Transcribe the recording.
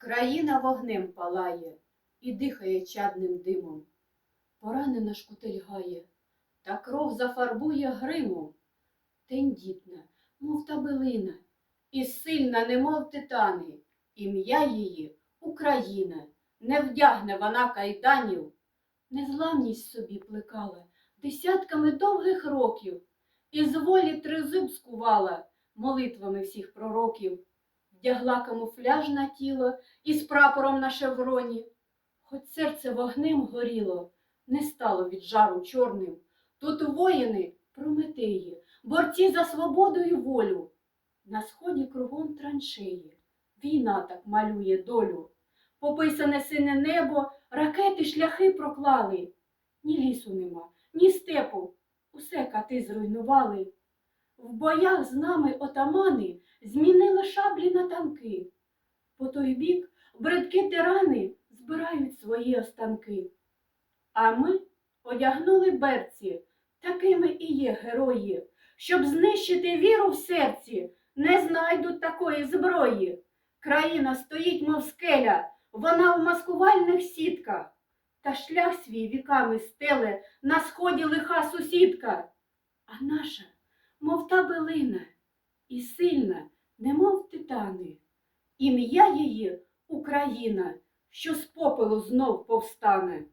Країна вогнем палає і дихає чадним димом. Поранена шкутильгає, та кров зафарбує гримом. Тендітна, мов та билина, і сильна, немов титани. Ім'я її Україна, не вдягне вона кайданів. Незламність собі плекала десятками довгих років, і з волі тризуб скувала молитвами всіх пророків, вдягла камуфляж на тіло із прапором на шевроні. Хоч серце вогнем горіло, не стало від жару чорним. Тут воїни прометеї, борці за свободу і волю. На сході кругом траншеї, війна так малює долю. Пописане сине небо, ракети шляхи проклали. Ні лісу нема, ні степу, усе кати зруйнували. В боях з нами отамани змінили шаблі на танки. По той бік бредки тирани збирають свої останки. А ми одягнули берці, такими і є герої, щоб знищити віру в серці, не знайдуть такої зброї. Країна стоїть, мов скеля, вона в маскувальних сітках, та шлях свій віками стеле на сході лиха сусідка. А наша, мов та билина, і сильна, немов титани. Ім'я її Україна, що з попелу знов повстане.